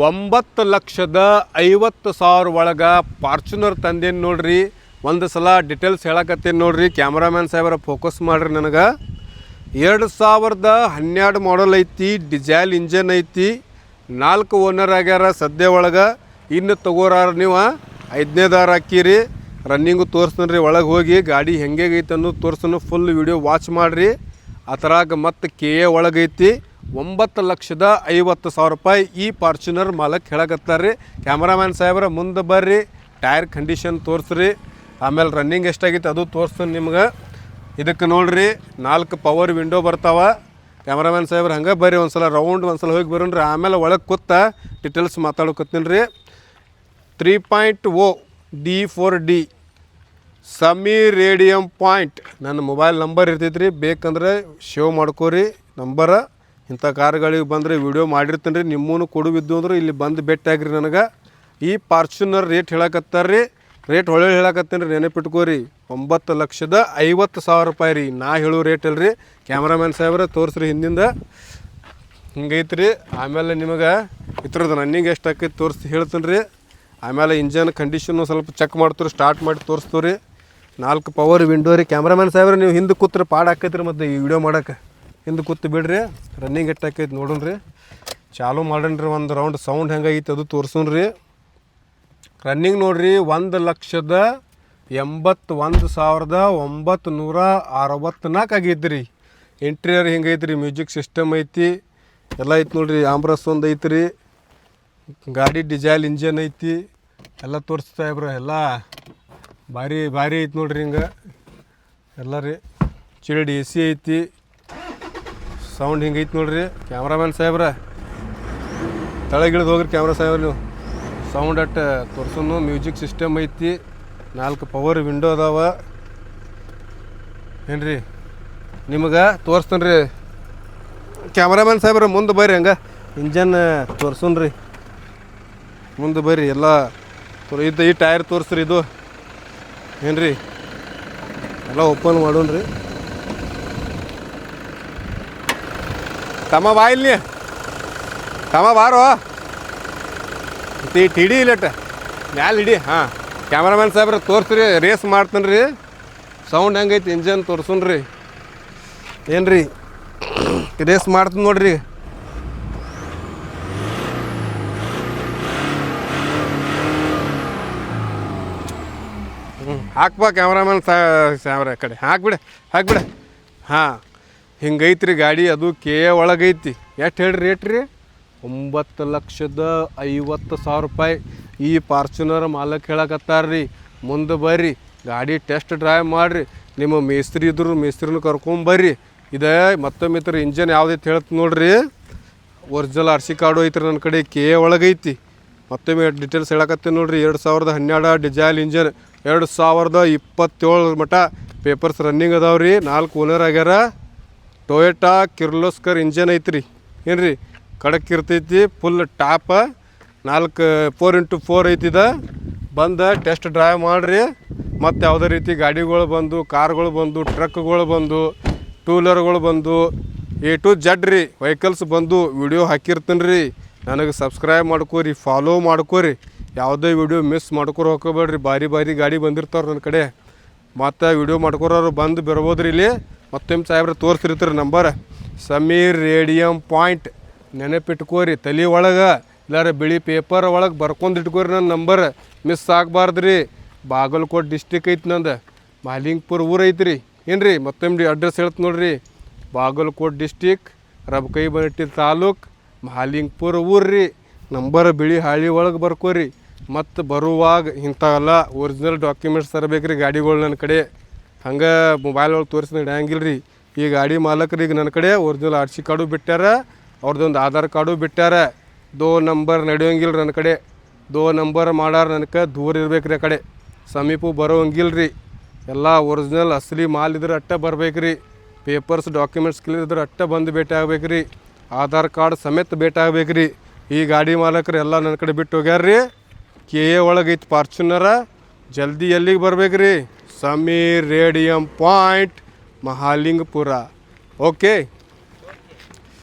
ಒಂಬತ್ತು ಲಕ್ಷದ ಐವತ್ತು ಸಾವಿರ ಒಳಗೆ ಫಾರ್ಚುನರ್ ತಂದೇನು ನೋಡ್ರಿ. ಒಂದು ಸಲ ಡಿಟೇಲ್ಸ್ ಹೇಳಕತ್ತೀನಿ ನೋಡ್ರಿ. ಕ್ಯಾಮ್ರಾಮ್ಯಾನ್ ಸಾಹೇಬರ ಫೋಕಸ್ ಮಾಡ್ರಿ ನನಗೆ. ಎರಡು ಸಾವಿರದ ಹನ್ನೆರಡು ಮಾಡಲ್ ಐತಿ ಡಿಸೈಲ್ ಇಂಜನ್ ಐತಿ. ನಾಲ್ಕು ಓನರ್ ಆಗ್ಯಾರ ಸದ್ಯ ಒಳಗೆ. ಇನ್ನು ತಗೋರಾರ ನೀವು ಐದನೇದಾರ ಹಾಕಿರಿ. ರನ್ನಿಂಗು ತೋರಿಸ್ತೀನಿ ಒಳಗೆ ಹೋಗಿ ಗಾಡಿ ಹೆಂಗೆ ಐತೆ ಅನ್ನೋದು ತೋರಿಸ್ತಾನು ಫುಲ್ ವಿಡಿಯೋ ವಾಚ್ ಮಾಡಿರಿ. ಅದ್ರಾಗ ಮತ್ತು ಕೆ ಎ ಒಳಗೈತಿ. ಒಂಬತ್ತು ಲಕ್ಷದ ಐವತ್ತು ಸಾವಿರ ರೂಪಾಯಿ ಈ ಫಾರ್ಚುನರ್ ಮಾಲಕ್ ಹೇಳಕತ್ತಾರೆ ರೀ ಕ್ಯಾಮ್ರಾಮ್ಯಾನ್ ಸಾಹೇಬ್ರ, ಮುಂದೆ ಬರ್ರಿ. ಟೈರ್ ಕಂಡೀಷನ್ ತೋರಿಸ್ರಿ. ಆಮೇಲೆ ರನ್ನಿಂಗ್ ಎಷ್ಟಾಗಿತ್ತು ಅದು ತೋರಿಸ್ತೀನಿ ನಿಮ್ಗೆ. ಇದಕ್ಕೆ ನೋಡ್ರಿ, ನಾಲ್ಕು ಪವರ್ ವಿಂಡೋ ಬರ್ತಾವ. ಕ್ಯಾಮ್ರಾಮ್ಯಾನ್ ಸಾಹೇಬ್ರ ಹಂಗೆ ಬರ್ರಿ, ಒಂದ್ಸಲ ರೌಂಡ್ ಒಂದ್ಸಲ ಹೋಗಿ ಬರೋಣ್ರಿ. ಆಮೇಲೆ ಒಳಗೆ ಕೂತ ಡಿಟೇಲ್ಸ್ ಮಾತಾಡ್ಕೊತೀನಿ ರೀ three point O D four D Sami radium point ನನ್ನ ಮೊಬೈಲ್ ನಂಬರ್ ಇರ್ತೈತೆ ರೀ ಬೇಕಂದ್ರೆ ಶೋ ಮಾಡ್ಕೋರಿ. ನಂಬರ ಇಂಥ ಕಾರ್ಗಳಿಗೆ ಬಂದರೆ ವಿಡಿಯೋ ಮಾಡಿರ್ತೀನಿ ರೀ ನಿಮ್ಮೂ ಕೊಡುವಿದ್ದು ಅಂದ್ರೆ ಇಲ್ಲಿ ಬಂದು ಭೇಟಿಯಾಗ್ರಿ ನನಗೆ. ಈ ಫಾರ್ಚುನರ್ ರೇಟ್ ಹೇಳಕತ್ತಾರ ರೀ ರೇಟ್ ಒಳ್ಳೆ ಹೇಳಕತ್ತೀನಿ ರೀ, ನೆನಪಿಟ್ಕೋರಿ. ಒಂಬತ್ತು ಲಕ್ಷದ ಐವತ್ತು ಸಾವಿರ ರೂಪಾಯಿ ರೀ, ನಾ ಹೇಳೋ ರೇಟ್ ಅಲ್ರಿ. ಕ್ಯಾಮ್ರಾಮ್ಯಾನ್ ಸಾಹೇಬ್ರೆ, ತೋರಿಸ್ರಿ ಹಿಂದಿಂದ. ಹಿಂಗೈತೆ ರೀ ಆಮೇಲೆ ನಿಮಗೆ ಇದ್ರದ್ದು ರನ್ನಿಂಗ್ ಎಷ್ಟು ಆಕೈತಿ ತೋರಿಸಿ ಹೇಳ್ತೀನಿ ರೀ. ಆಮೇಲೆ ಇಂಜನ್ ಕಂಡೀಷನ್ನು ಸ್ವಲ್ಪ ಚೆಕ್ ಮಾಡ್ತೀರಿ ಸ್ಟಾರ್ಟ್ ಮಾಡಿ ತೋರಿಸ್ತೀವಿ ರೀ ನಾಲ್ಕು ಪವರ್ ವಿಂಡೋ ರೀ. ಕ್ಯಾಮ್ರಾಮ್ಯಾನ್ ಸಾಹೇಬ್ರೆ, ನೀವು ಹಿಂದೆ ಕೂತ್ರೆ ಪಾಡ್ ಹಾಕೈತ್ರಿ ಮತ್ತು ಈ ವಿಡಿಯೋ ಮಾಡಕ್ಕೆ. ಹಿಂದೆ ಕೂತು ಬಿಡ್ರಿ. ರನ್ನಿಂಗ್ ಎಟ್ಟಾಕೈತಿ ನೋಡೋಣ ರೀ ಚಾಲೂ ಮಾಡೋಣ ರೀ ಒಂದು ರೌಂಡ್ ಸೌಂಡ್ ಹೆಂಗೈತಿ ಅದು ತೋರ್ಸೋಣ ರೀ ರನ್ನಿಂಗ್ ನೋಡ್ರಿ, ಒಂದು ಲಕ್ಷದ ಎಂಬತ್ತು ಒಂದು ಸಾವಿರದ ಒಂಬತ್ತು ನೂರ ಅರವತ್ತ್ನಾಲ್ಕು ಆಗೈತೆ ರೀ ಇಂಟೀರಿಯರ್ ಹಿಂಗೈತೆ ರೀ ಮ್ಯೂಸಿಕ್ ಸಿಸ್ಟಮ್ ಐತಿ. ಎಲ್ಲ ಐತಿ ನೋಡ್ರಿ. ಆಂಬ್ರಸ್ ಒಂದು ಐತಿ ರೀ ಗಾಡಿ ಡಿಸೈಲ್ ಇಂಜನ್ ಐತಿ. ಎಲ್ಲ ತೋರಿಸ್ತಾ ಎಲ್ಲ ಭಾರಿ ಭಾರಿ ಐತಿ ನೋಡ್ರಿ ಹಿಂಗೆ. ಎಲ್ಲ ರೀ. ಚಿಲ್ಡ್ ಎ ಸಿ ಐತಿ. ಸೌಂಡ್ ಹಿಂಗೈತೆ ನೋಡ್ರಿ. ಕ್ಯಾಮ್ರಾಮ್ಯಾನ್ ಸಾಹೇಬ್ರ. ತಳಗಿಳಿದು ಹೋಗ್ರಿ ಕ್ಯಾಮ್ರಾ ಸಾಹೇಬ್ರ ನೀವು. ಸೌಂಡ್ ಅಟ್ ತೋರ್ಸೋನು, ಮ್ಯೂಸಿಕ್ ಸಿಸ್ಟಮ್ ಐತಿ. ನಾಲ್ಕು ಪವರ್ ವಿಂಡೋ ಅದಾವ. ಏನ್ರಿ? ನಿಮಗೆ ತೋರಿಸ್ತೇನೆ ರೀ ಕ್ಯಾಮ್ರಾಮ್ಯಾನ್ ಸಾಹೇಬ್ರ, ಮುಂದೆ ಬರ್ರಿ ಹಂಗೆ. ಇಂಜನ್ ತೋರ್ಸೋನ್ ರೀ ಮುಂದೆ ಬರ್ರಿ ಎಲ್ಲ. ಇದು ಈ ಟೈರ್ ತೋರಿಸ್ರಿ ಇದು. ಏನ್ರಿ? ಎಲ್ಲ ಓಪನ್ ಮಾಡೋಣ ತಮ್ಮ ಬಾ ಇಲ್ಲಿ. ತಮ್ಮ ಬಾರೋ. ಟಿ ಹಿಡಿ ಇಲ್ಲಟ ಮ್ಯಾಲೆ ಹಿಡಿ. ಹಾಂ. ಕ್ಯಾಮ್ರಾಮ್ಯಾನ್ ಸಾಹೇಬ್ರ ತೋರಿಸ್ರಿ ರೇಸ್ ಮಾಡ್ತೀನಿ ರೀ ಸೌಂಡ್ ಹೆಂಗೈತಿ ಇಂಜನ್ ತೋರ್ಸುನ್ ರೀ ಏನು ರೀ ರೇಸ್ ಮಾಡ್ತೀನಿ ನೋಡ್ರಿ. ಹ್ಞೂ ಹಾಕ್ಬಾ ಕ್ಯಾಮ್ರಾಮನ್ ಕ್ಯಾಮ್ರಾ ಕಡೆ. ಹಾಕ್ಬಿಡ ಹಾಕ್ಬಿಡ. ಹಾಂ. ಹಿಂಗೈತ್ರಿ ಗಾಡಿ? ಅದು ಕೆ ಒಳಗೈತಿ. ಎಷ್ಟು ಹೇಳ್ರಿ ರೇಟ್ ರೀ? ಒಂಬತ್ತು ಲಕ್ಷದ ಐವತ್ತು ಸಾವಿರ ರೂಪಾಯಿ. ಈ ಫಾರ್ಚುನರ್ ಮಾಲಕ್ ಹೇಳಕತ್ತಾರ ರೀ. ಮುಂದೆ ಬರ್ರಿ, ಗಾಡಿ ಟೆಸ್ಟ್ ಡ್ರೈವ್ ಮಾಡಿರಿ. ನಿಮ್ಮ ಮೇಸ್ತ್ರಿ ಇದ್ರು ಮೇಸ್ತ್ರಿನ ಕರ್ಕೊಂಬರ್ರಿ ಇದೇ ಮತ್ತೊಮ್ಮೆ ಇತ್ರ ಇಂಜನ್ ಯಾವುದೈತೆ ಹೇಳ್ತು ನೋಡ್ರಿ. ಒರಿಜಿನಲ್ ಆರ್ ಸಿ ಕಾರ್ಡು ಐತ್ರಿ ನನ್ನ ಕಡೆ, ಕೆ ಒಳಗೈತಿ. ಮತ್ತೊಮ್ಮೆ ಡೀಟೇಲ್ಸ್ ಹೇಳಕತ್ತೀನಿ ನೋಡ್ರಿ. ಎರಡು ಸಾವಿರದ ಹನ್ನೆರಡು ಡಿಸೈಲ್ ಇಂಜನ್ ಎರಡು ಸಾವಿರದ ಇಪ್ಪತ್ತೇಳು ಮಠ ಪೇಪರ್ಸ್ ರನ್ನಿಂಗ್ ಅದಾವ್ರಿ. ನಾಲ್ಕು ಓನರ್ ಆಗ್ಯಾರ. ಟೊಯೋಟಾ ಕಿರ್ಲೋಸ್ಕರ್ ಇಂಜನ್ ಐತ್ರಿ. ಏನು ರೀ ಕಡಕ್ ಇರ್ತೈತಿ ಫುಲ್ ಟಾಪ ನಾಲ್ಕು ಫೋರ್ ಇಂಟು ಫೋರ್ ಐತಿದ. ಬಂದು ಟೆಸ್ಟ್ ಡ್ರೈವ್ ಮಾಡಿರಿ. ಮತ್ತು ಯಾವುದೇ ರೀತಿ ಗಾಡಿಗಳು ಬಂದು, ಕಾರ್ಗಳು ಬಂದು ಟ್ರಕ್ಗಳು ಬಂದು ಟೂ ವೀಲರ್ಗಳು ಬಂದು ಎ ಟು ಜಡ್ ರೀ. ವೆಹಿಕಲ್ಸ್ ಬಂದು ವಿಡಿಯೋ ಹಾಕಿರ್ತೀನಿ ರೀ ನನಗೆ ಸಬ್ಸ್ಕ್ರೈಬ್ ಮಾಡ್ಕೋರಿ ಫಾಲೋ ಮಾಡ್ಕೋರಿ. ಯಾವುದೇ ವಿಡಿಯೋ ಮಿಸ್ ಮಾಡ್ಕೊರ ಹೋಗ್ಕೋಬೇಡ್ರಿ ಭಾರಿ ಭಾರಿ ಗಾಡಿ ಬಂದಿರ್ತಾವ್ರಿ ನನ್ನ ಕಡೆ. ಮತ್ತು ವಿಡಿಯೋ ಮಾಡ್ಕೊರೋರು ಬಂದು ಬರ್ಬೋದ್ರಿ ಇಲ್ಲಿ. ಮತ್ತೊಮ್ಮೆ ಸಾಹೇಬ್ರ ತೋರಿಸಿರ್ತೀರಿ ನಂಬರ್. ಸಮೀರ್ ರೇಡಿಯಂ ಪಾಯಿಂಟ್ ನೆನಪಿಟ್ಕೋರಿ, ತಲೆ ಒಳಗೆ, ಇಲ್ಲಾರ ಬಿಳಿ ಪೇಪರ್ ಒಳಗೆ ಬರ್ಕೊಂಡು ಇಟ್ಕೋರಿ ನನ್ನ ನಂಬರ್. ಮಿಸ್ ಆಗಬಾರ್ದು ರೀ ಬಾಗಲಕೋಟೆ ಡಿಸ್ಟಿಕ್ ಐತಿ ನಂದು. ಮಾಲಿಂಗ್ಪುರ್ ಊರು ಐತ್ರಿ. ಏನು ರೀ ಮತ್ತೊಮ್ಮೆ ಅಡ್ರೆಸ್ ಹೇಳ್ತು ನೋಡ್ರಿ. ಬಾಗಲಕೋಟೆ ಡಿಸ್ಟಿಕ್ ರಬಕೈ ಬನಟ್ಟಿ ತಾಲೂಕ್, ಮಾಲಿಂಗ್ಪುರ್ ಊರು ರೀ ನಂಬರ್ ಬಿಳಿ ಹಾಳಿ ಒಳಗೆ ಬರ್ಕೋರಿ. ಮತ್ತು ಬರುವಾಗ ಇಂಥವೆಲ್ಲ ಒರಿಜಿನಲ್ ಡಾಕ್ಯುಮೆಂಟ್ಸ್ ತರಬೇಕ್ರಿ ಗಾಡಿಗಳು ನನ್ನ ಕಡೆ. ಹಂಗೆ ಮೊಬೈಲ್ ಒಳಗೆ ತೋರಿಸಿದ ಹಿಡಿಯಂಗಿಲ್ಲ ರೀ ಈ ಗಾಡಿ ಮಾಲಕರಿಗೆ ನನ್ನ ಕಡೆ ಒರಿಜಿನಲ್ ಆರ್ ಸಿ ಕಾರ್ಡು ಬಿಟ್ಟಾರ ಅವ್ರದ್ದೊಂದು ಆಧಾರ್ ಕಾರ್ಡು ಬಿಟ್ಟಾರ ದೋ ನಂಬರ್ ನಡೆಯೋಂಗಿಲ್ಲ ನನ್ನ ಕಡೆ. ದೋ ನಂಬರ್ ಮಾಡಾರ ನನಗೆ ದೂರ ಇರ್ಬೇಕ್ರಿ ಆ ಕಡೆ. ಸಮೀಪ ಬರೋಂಗಿಲ್ಲ ರೀ ಎಲ್ಲ ಒರಿಜಿನಲ್ ಅಸಲಿ ಮಾಲ್ ಇದ್ರೆ ಅಟ್ಟ ರೀ ಪೇಪರ್ಸ್ ಡಾಕ್ಯುಮೆಂಟ್ಸ್ ಕ್ಲಿಯರ್ ಇದ್ರೆ ಅಟ್ಟ ಬಂದು ಭೇಟಿ ಆಗ್ಬೇಕು ರೀ ಆಧಾರ್ ಕಾರ್ಡ್ ಸಮೇತ ಭೇಟಿ ಆಗ್ಬೇಕ್ರಿ ಈ ಗಾಡಿ ಮಾಲಕರು ಎಲ್ಲ ನನ್ನ ಕಡೆ ಬಿಟ್ಟು ಹೋಗ್ಯಾರ್ರಿ. ಕೆ ಎ ಒಳಗೆ ಇತ್ತು ಫಾರ್ಚುನರ ಜಲ್ದಿ ಎಲ್ಲಿಗೆ ಬರ್ಬೇಕ್ರಿ? Sameer radium point Mahalingapura okay